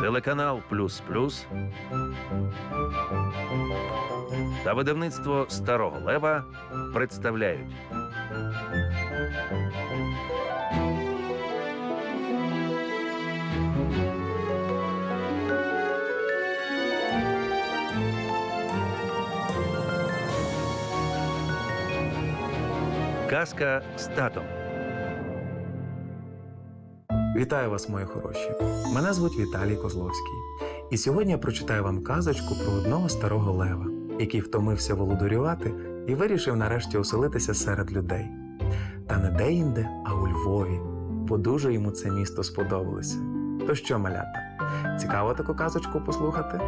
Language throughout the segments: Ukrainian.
Телеканал Плюс Плюс та видавництво Старого Лева представляють Казка з татом. Вітаю вас, мої хороші! Мене звуть Віталій Козловський. І сьогодні я прочитаю вам казочку про одного старого лева, який втомився володарювати і вирішив нарешті оселитися серед людей. Та не де-інде, а у Львові, бо дуже йому це місто сподобалося. То що, малята, цікаво таку казочку послухати?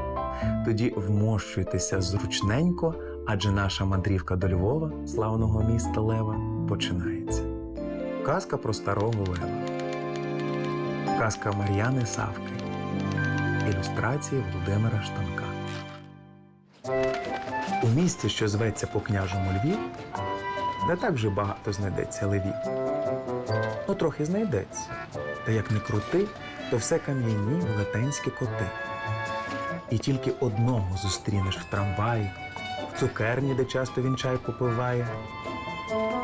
Тоді вмощуйтеся зручненько, адже наша мандрівка до Львова, славного міста Лева, починається. Казка про старого лева. Казка Мар'яни Савки. Ілюстрації Володимира Штанка. У місті, що зветься по княжому Львів, не так вже багато знайдеться левів. Ну, трохи знайдеться. Та як не крути, то все кам'яні велетенські коти. І тільки одного зустрінеш в трамваї, в цукерні, де часто він чай попиває.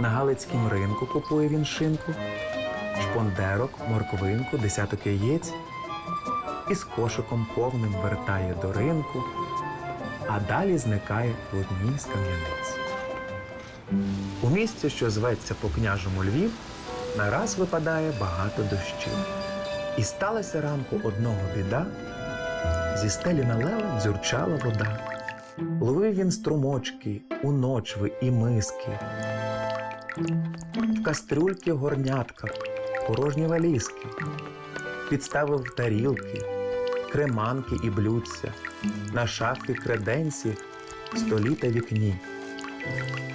На Галицькім ринку купує він шинку, шпондерок, морквинку, десяток яєць і з кошиком повним вертає до ринку, а далі зникає в одній з кам'яниць. У місті, що зветься по княжому Львів, нараз випадає багато дощів. І сталося ранку одного біда, зі стелі на лева дзюрчала вода. Ловив він струмочки, уночви і миски, в кастрюльки горнятка, порожні валізки, підставив тарілки, креманки і блюдця, на шафі креденці, столі та вікні.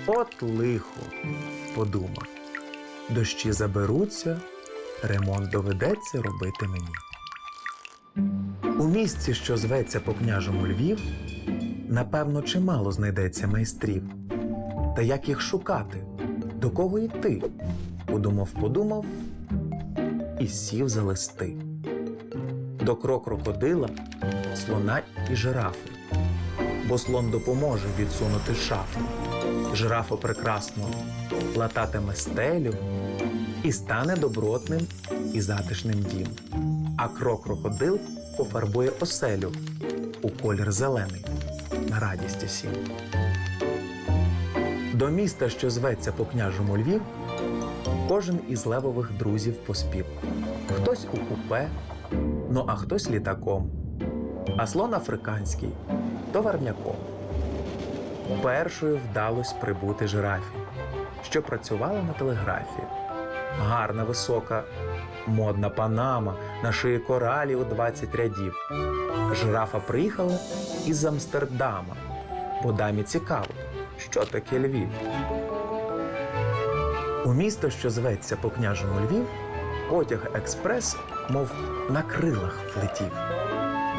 От лихо, подумав. Дощі заберуться, ремонт доведеться робити мені. У місці, що зветься по княжому Львів, напевно, чимало знайдеться майстрів. Та як їх шукати? До кого йти? Подумав, подумав і сів за листи. До крок крокодила, слона і жирафи, бо слон допоможе відсунути шафу. Жирафа прекрасно лататиме стелю і стане добротним і затишним дім. А крок крокодил пофарбує оселю у колір зелений на радість усім. До міста, що зветься по княжому Львів, кожен із левових друзів поспів. Хтось у купе, ну а хтось літаком, а слон африканський товарняком. Першою вдалось прибути жирафі, що працювала на телеграфі. Гарна висока, модна панама на шиї коралі у 20 рядів. Жирафа приїхала із Амстердама, бо дамі цікаво, що таке Львів. У місто, що зветься по княжому Львів, потяг експрес, мов на крилах влетів.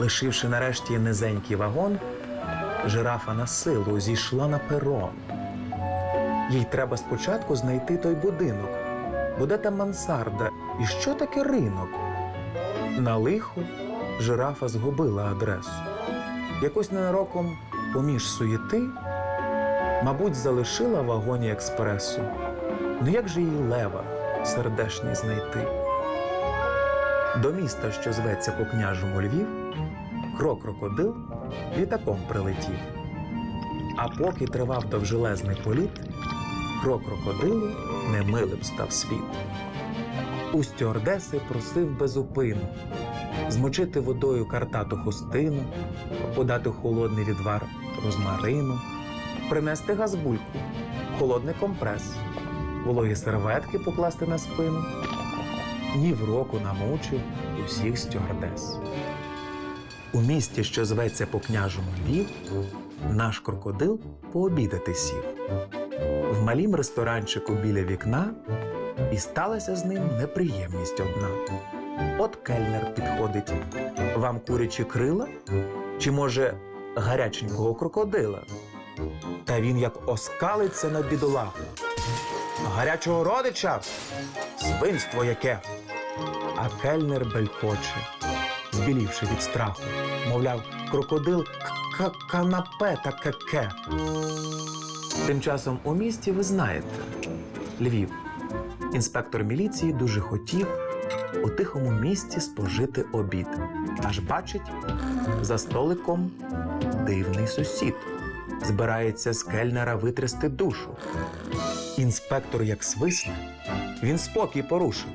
Лишивши нарешті низенький вагон, жирафа на силу зійшла на перон. Їй треба спочатку знайти той будинок, буде там мансарда, і що таке ринок. На лихо жирафа згубила адресу. Якось ненароком поміж суєти, мабуть, залишила вагоні експресу. Ну як же їй лева сердешні знайти? До міста, що зветься по княжому Львів, крок крокодил літаком прилетів. А поки тривав довжелезний політ, крок крокодилу немилим став світ. У стюардеси просив безупину змочити водою картату хустину, подати холодний відвар розмарину, принести газбульку, холодний компрес, вологі серветки покласти на спину. Ні в року намучив усіх стюардес. У місті, що зветься по княжому Львів, наш крокодил пообідати сів. В малім ресторанчику біля вікна і сталася з ним неприємність одна. От кельнер підходить. Вам курячі крила? Чи може гаряченького крокодила? Та він як оскалиться на бідолаху. Гарячого родича? Свинство яке! а кельнер белькоче, збілівши від страху, мовляв, крокодил к- канапе та кеке. Тим часом у місті ви знаєте Львів. Інспектор міліції дуже хотів у тихому місці спожити обід. Аж бачить, за столиком дивний сусід. Збирається з кельнера витрясти душу. Інспектор як свисне, він спокій порушив.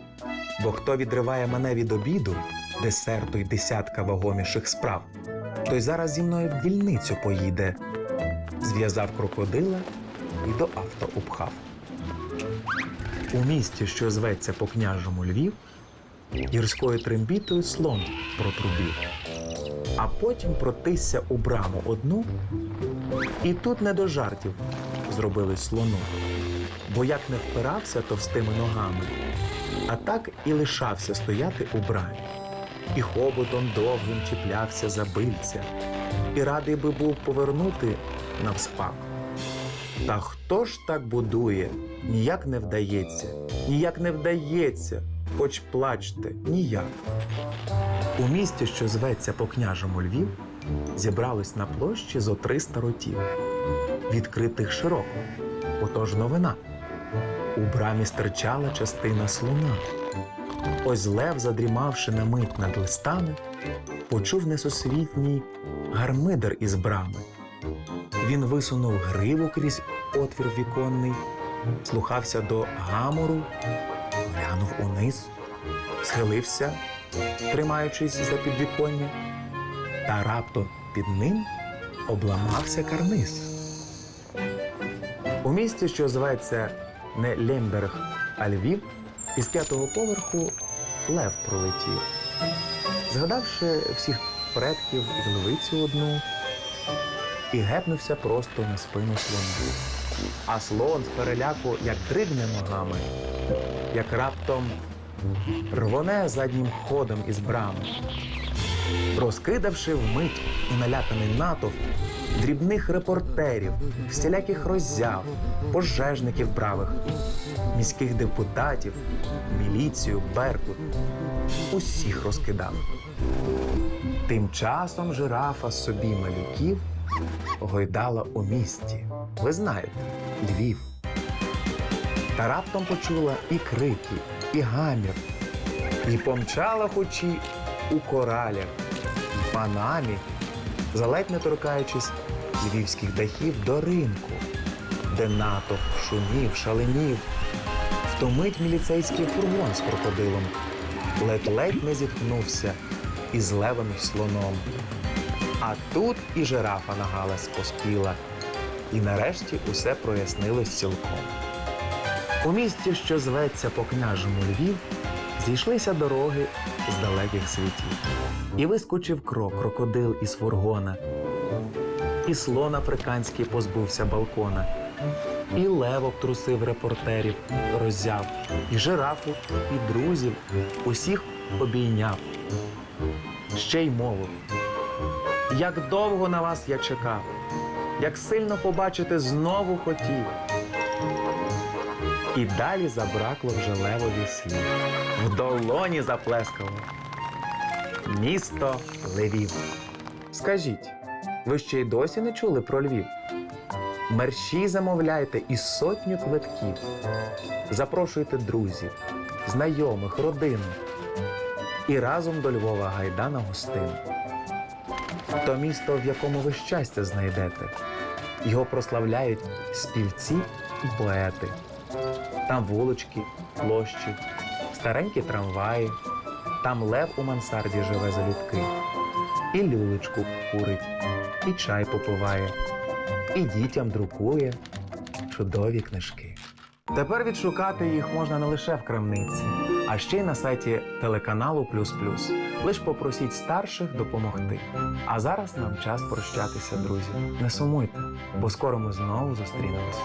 Бо хто відриває мене від обіду, десерту й десятка вагоміших справ, той зараз зі мною в дільницю поїде. Зв'язав крокодила і до авто упхав. У місті, що зветься по княжому Львів, гірською трембітою слон протрубів, а потім протисся у браму одну, і тут не до жартів зробили слону, бо як не впирався товстими ногами, а так і лишався стояти у брамі, і хоботом довгим чіплявся за бильця, і радий би був повернути навспак. Та хто ж так будує? Ніяк не вдається, ніяк не вдається, хоч плачте, ніяк. У місті, що зветься по княжому Львів, зібрались на площі зо 300 ротів, відкритих широко. Отож новина. У брамі стирчала частина слона. Ось лев, задрімавши на мить над листами, почув несусвітній гармидер із брами. Він висунув гриву крізь отвір віконний, слухався до гамору, глянув униз, схилився, тримаючись за підвіконня, та раптом під ним обламався карниз. У місті, що зветься не Лемберг, а Львів, із п'ятого поверху лев пролетів. Згадавши всіх предків і львицю одну, і гепнувся просто на спину слону. А слон з переляку як дригне ногами, як раптом рвоне заднім ходом із брами, розкидавши вмить і наляканий натовп дрібних репортерів, всіляких роззяв, пожежників бравих, міських депутатів, міліцію, беркут. Усіх розкидав. Тим часом жирафа собі малюків гойдала у місті. Ви знаєте, Львів. Та раптом почула і крики, і гамір, і помчала хочі у коралях, і панамі, заледь не торкаючись львівських дахів до ринку, де натовп шумів, шаленів. Втомить міліцейський фургон з крокодилом, ледь-ледь не зіткнувся із левим слоном. А тут і жирафа на галас поспіла, і нарешті усе прояснилось цілком. У місті, що зветься по княжому Львів, зійшлися дороги з далеких світів. І вискочив крок крокодил із фургона, і слон африканський позбувся балкона, і лев обтрусив репортерів, роззяв, і жирафу, і друзів, усіх обійняв. Ще й мовив. Як довго на вас я чекав, як сильно побачити знову хотів. І далі забракло вже левові слів. В долоні заплескало. Місто Левів. Скажіть, ви ще й досі не чули про Львів? Мерщі замовляйте і сотню квитків. Запрошуйте друзів, знайомих, родину. І разом до Львова гайда на гостину. То місто, в якому ви щастя знайдете. Його прославляють співці і поети. Там вулички, площі, старенькі трамваї, там лев у мансарді живе залюбки, і люлечку курить, і чай попиває, і дітям друкує чудові книжки. Тепер відшукати їх можна не лише в крамниці, а ще й на сайті телеканалу Плюс Плюс. Лиш попросіть старших допомогти. А зараз нам час прощатися, друзі. Не сумуйте, бо скоро ми знову зустрінемось.